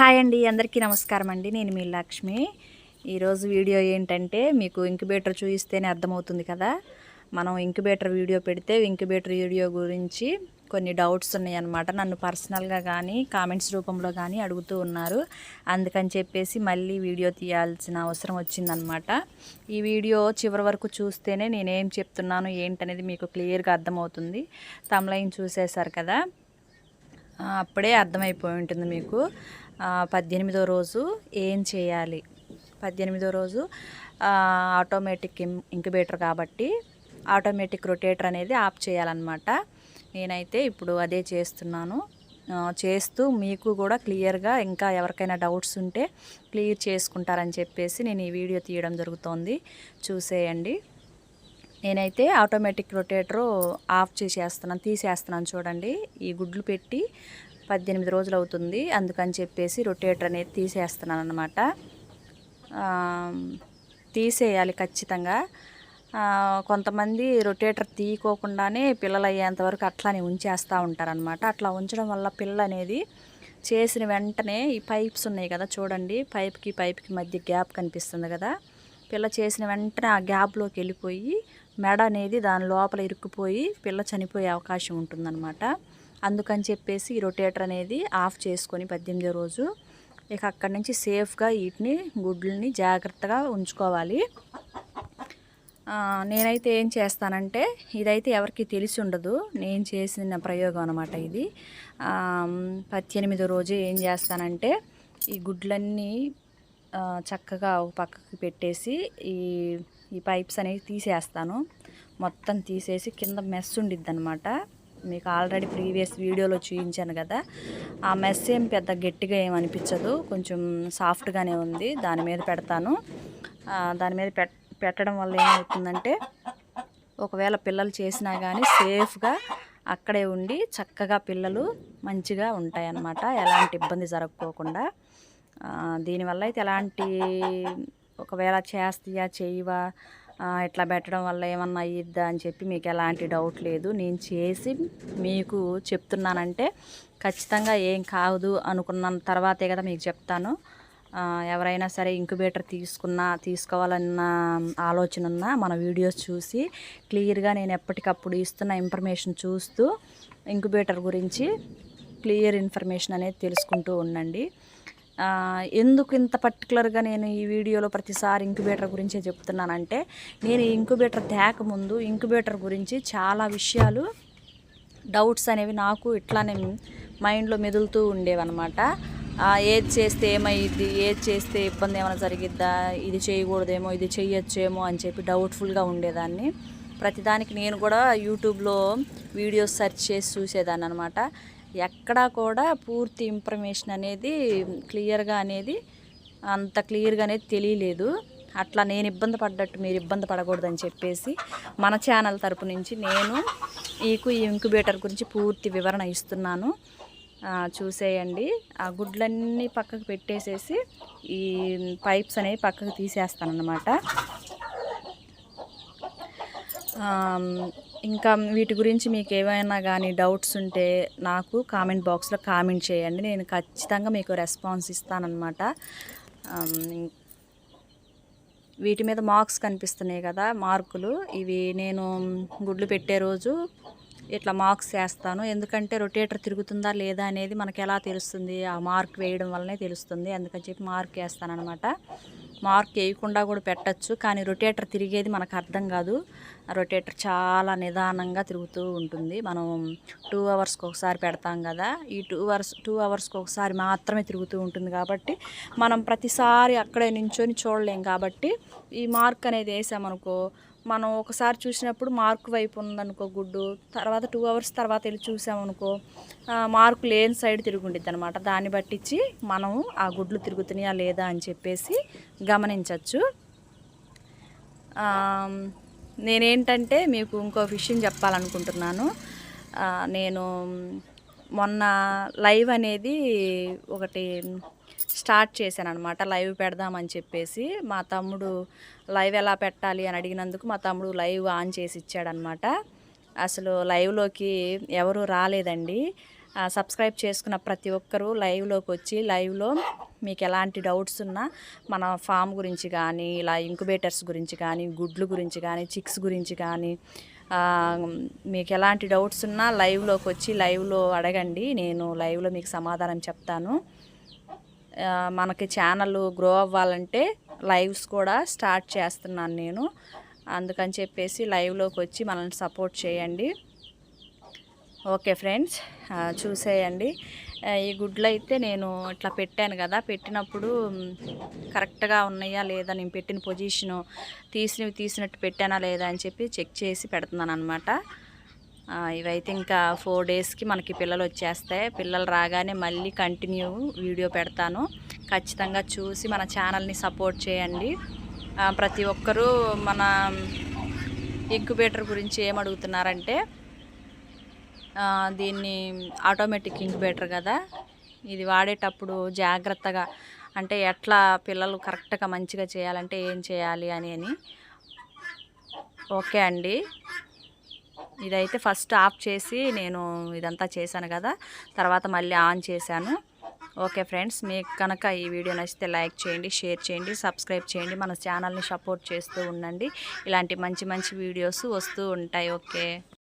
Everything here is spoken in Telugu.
హాయ్ అండి అందరికీ నమస్కారం అండి. నేను మీ లక్ష్మి. ఈరోజు వీడియో ఏంటంటే మీకు ఇంక్యుబేటర్ చూపిస్తేనే అర్థమవుతుంది కదా. మనం ఇంక్యుబేటర్ వీడియో పెడితే ఇంక్యుబేటర్ వీడియో గురించి కొన్ని డౌట్స్ ఉన్నాయన్నమాట. నన్ను పర్సనల్గా కానీ కామెంట్స్ రూపంలో కానీ అడుగుతూ ఉన్నారు. అందుకని చెప్పేసి మళ్ళీ వీడియో తీయాల్సిన అవసరం వచ్చిందనమాట ఈ వీడియో చివరి వరకు చూస్తేనే నేనేం చెప్తున్నాను ఏంటనేది మీకు క్లియర్గా అర్థమవుతుంది. తమలైన్ చూసేశారు కదా. అప్పుడే అర్థమైపోయి ఉంటుంది మీకు. పద్దెనిమిదో రోజు ఏం చేయాలి? పద్దెనిమిదో రోజు ఆటోమేటిక్ ఇం- ఇంక్యుబేటర్ కాబట్టి ఆటోమేటిక్ రొటేటర్ అనేది ఆఫ్ చేయాలన్నమాట. నేనైతే ఇప్పుడు అదే చేస్తున్నాను. చేస్తూ మీకు కూడా క్లియర్గా ఇంకా ఎవరికైనా డౌట్స్ ఉంటే క్లియర్ చేసుకుంటారని చెప్పేసి నేను ఈ వీడియో తీయడం జరుగుతోంది. చూసేయండి. నేనైతే ఆటోమేటిక్ రొటేటరు ఆఫ్ చేసేస్తున్నాను తీసేస్తున్నాను చూడండి. ఈ గుడ్లు పెట్టి పద్దెనిమిది రోజులు అవుతుంది అందుకని చెప్పేసి రొటేటర్ అనేది తీసేస్తున్నాను అనమాట తీసేయాలి ఖచ్చితంగా. కొంతమంది రొటేటర్ తీయకోకుండానే పిల్లలు అయ్యేంత వరకు అట్లానే ఉంచేస్తూ ఉంటారనమాట అట్లా ఉంచడం వల్ల పిల్ల అనేది చేసిన వెంటనే ఈ పైప్స్ ఉన్నాయి కదా చూడండి. పైప్కి పైప్కి మధ్య గ్యాప్ కనిపిస్తుంది కదా. పిల్ల చేసిన వెంటనే ఆ గ్యాప్లోకి వెళ్ళిపోయి మెడ అనేది దాని లోపల ఇరుక్కుపోయి పిల్ల చనిపోయే అవకాశం ఉంటుందన్నమాట. అందుకని చెప్పేసి ఈ రొటేటర్ అనేది ఆఫ్ చేసుకొని పద్దెనిమిదో రోజు ఇక అక్కడి నుంచి సేఫ్గా వీటిని గుడ్లని జాగ్రత్తగా ఉంచుకోవాలి. నేనైతే ఏం చేస్తానంటే ఇదైతే ఎవరికి తెలిసి ఉండదు నేను చేసిన ప్రయోగం అనమాట ఇది. పద్దెనిమిదో రోజు ఏం చేస్తానంటే ఈ గుడ్లన్నీ చక్కగా పక్కకి పెట్టేసి ఈ ఈ పైప్స్ అనేవి తీసేస్తాను. మొత్తం తీసేసి కింద మెస్ ఉండిద్ది అనమాట మీకు ఆల్రెడీ ప్రీవియస్ వీడియోలో చూపించాను కదా ఆ మెస్ ఏం పెద్ద గట్టిగా ఏమనిపించదు కొంచెం సాఫ్ట్గానే ఉంది. దాని మీద పెడతాను. దాని మీద పెట్ పెట్టడం వల్ల ఏమవుతుందంటే ఒకవేళ పిల్లలు చేసినా కానీ సేఫ్గా అక్కడే ఉండి చక్కగా పిల్లలు మంచిగా ఉంటాయన్నమాట. ఎలాంటి ఇబ్బంది జరగకోకుండా. దీనివల్ల అయితే ఎలాంటి ఒకవేళ చేస్తాయా చేయవా ఇట్లా పెట్టడం వల్ల ఏమన్నా అయ్యిద్దా అని చెప్పి మీకు ఎలాంటి డౌట్ లేదు. నేను చేసి మీకు చెప్తున్నానంటే ఖచ్చితంగా ఏం కాదు అనుకున్న తర్వాతే కదా మీకు చెప్తాను. ఎవరైనా సరే ఇంక్యుబేటర్ తీసుకున్నా తీసుకోవాలన్న ఆలోచన ఉన్నా మన వీడియోస్ చూసి క్లియర్గా నేను ఎప్పటికప్పుడు ఇస్తున్న ఇన్ఫర్మేషన్ చూస్తూ ఇంక్యుబేటర్ గురించి క్లియర్ ఇన్ఫర్మేషన్ అనేది తెలుసుకుంటూ ఉండండి. ఎందుకు ఇంత పర్టికులర్గా నేను ఈ వీడియోలో ప్రతిసారి ఇంక్యుబేటర్ గురించే చెప్తున్నానంటే నేను ఈ ఇంక్యుబేటర్ తేక ముందు ఇంక్యుబేటర్ గురించి చాలా విషయాలు డౌట్స్ అనేవి నాకు ఇట్లానే మైండ్లో మెదులుతూ ఉండేవన్నమాట. ఏది చేస్తే ఏమైద్ది ఏది చేస్తే ఇబ్బంది ఏమైనా జరిగిద్దా ఇది చేయకూడదేమో ఇది చేయొచ్చేమో అని చెప్పి డౌట్ఫుల్గా ఉండేదాన్ని. ప్రతిదానికి నేను కూడా యూట్యూబ్లో వీడియోస్ సెర్చ్ చేసి చూసేదాన్ని అనమాట ఎక్కడా కూడా పూర్తి ఇన్ఫర్మేషన్ అనేది క్లియర్గా అనేది అంత క్లియర్గా అనేది తెలియలేదు. అట్లా నేను ఇబ్బంది పడ్డట్టు మీరు ఇబ్బంది పడకూడదని చెప్పేసి మన ఛానల్ తరపు నుంచి నేను మీకు ఈ ఇంక్యుబేటర్ గురించి పూర్తి వివరణ ఇస్తున్నాను. చూసేయండి. ఆ గుడ్లన్నీ పక్కకు పెట్టేసేసి ఈ పైప్స్ అనేవి పక్కకు తీసేస్తానన్నమాట. ఇంకా వీటి గురించి మీకు ఏమైనా కానీ డౌట్స్ ఉంటే నాకు కామెంట్ బాక్స్లో కామెంట్ చేయండి. నేను ఖచ్చితంగా మీకు రెస్పాన్స్ ఇస్తానన్నమాట. వీటి మీద మార్క్స్ కనిపిస్తున్నాయి కదా మార్కులు. ఇవి నేను గుడ్లు పెట్టే రోజు ఇట్లా మార్క్స్ వేస్తాను. ఎందుకంటే రొటేటర్ తిరుగుతుందా లేదా అనేది మనకి ఎలా తెలుస్తుంది? ఆ మార్క్ వేయడం వల్లనే తెలుస్తుంది. అందుకని చెప్పి మార్క్ వేస్తాను అనమాట మార్క్ వేయకుండా కూడా పెట్టచ్చు కానీ రొటేటర్ తిరిగేది మనకు అర్థం కాదు. రొటేటర్ చాలా నిదానంగా తిరుగుతూ ఉంటుంది. మనం టూ అవర్స్కి ఒకసారి పెడతాం కదా ఈ టూ అవర్స్ టూ అవర్స్కి ఒకసారి మాత్రమే తిరుగుతూ ఉంటుంది కాబట్టి మనం ప్రతిసారి అక్కడే నించొని చూడలేం కాబట్టి ఈ మార్క్ అనేది వేసామనుకో మనం ఒకసారి చూసినప్పుడు మార్క్ వైపు ఉందనుకో గుడ్డు తర్వాత టూ అవర్స్ తర్వాత వెళ్ళి చూసామనుకో మార్కు లేని సైడ్ తిరుగుండిద్ది అనమాట దాన్ని బట్టించి మనం ఆ గుడ్లు తిరుగుతున్నాయా లేదా అని చెప్పేసి గమనించవచ్చు నేనేంటంటే మీకు ఇంకో విషయం చెప్పాలనుకుంటున్నాను. నేను మొన్న లైవ్ అనేది ఒకటి స్టార్ట్ చేశాను అనమాట లైవ్ పెడదామని చెప్పేసి మా తమ్ముడు లైవ్ ఎలా పెట్టాలి అని అడిగినందుకు మా తమ్ముడు లైవ్ ఆన్ చేసి ఇచ్చాడనమాట అసలు లైవ్లోకి ఎవరు రాలేదండి. సబ్స్క్రైబ్ చేసుకున్న ప్రతి ఒక్కరూ లైవ్లోకి వచ్చి లైవ్లో మీకు ఎలాంటి డౌట్స్ ఉన్నా మన ఫామ్ గురించి కానీ ఇలా ఇంక్యుబేటర్స్ గురించి కానీ గుడ్లు గురించి కానీ చిక్స్ గురించి కానీ మీకు ఎలాంటి డౌట్స్ ఉన్నా లైవ్లోకి వచ్చి లైవ్లో అడగండి. నేను లైవ్లో మీకు సమాధానం చెప్తాను. మనకి ఛానల్ గ్రో అవ్వాలంటే లైవ్స్ కూడా స్టార్ట్ చేస్తున్నాను నేను. అందుకని చెప్పేసి లైవ్లోకి వచ్చి మనల్ని సపోర్ట్ చేయండి. ఓకే ఫ్రెండ్స్ చూసేయండి. ఈ గుడ్లు అయితే నేను ఇట్లా పెట్టాను కదా పెట్టినప్పుడు కరెక్ట్గా ఉన్నాయా లేదా నేను పెట్టిన పొజిషను తీసినవి తీసినట్టు పెట్టానా లేదా అని చెప్పి చెక్ చేసి పెడుతున్నాను అనమాట ఇవైతే ఇంకా ఫోర్ డేస్కి మనకి పిల్లలు వచ్చేస్తాయి. పిల్లలు రాగానే మళ్ళీ కంటిన్యూ వీడియో పెడతాను. ఖచ్చితంగా చూసి మన ఛానల్ని సపోర్ట్ చేయండి. ప్రతి ఒక్కరూ మన ఇంక్యుబేటర్ గురించి ఏమడుగుతున్నారంటే దీన్ని ఆటోమేటిక్ ఇంక్యుబేటర్ కదా. ఇది వాడేటప్పుడు జాగ్రత్తగా అంటే ఎట్లా పిల్లలు కరెక్ట్గా మంచిగా చేయాలంటే ఏం చేయాలి అని అని. ఓకే అండి. ఇదైతే ఫస్ట్ ఆఫ్ చేసి నేను ఇదంతా చేశాను కదా. తర్వాత మళ్ళీ ఆన్ చేశాను. ఓకే ఫ్రెండ్స్ మీకు కనుక ఈ వీడియో నచ్చితే లైక్ చేయండి షేర్ చేయండి సబ్స్క్రైబ్ చేయండి మన ఛానల్ని సపోర్ట్ చేస్తూ ఉండండి. ఇలాంటి మంచి మంచి వీడియోస్ వస్తూ ఉంటాయి. ఓకే.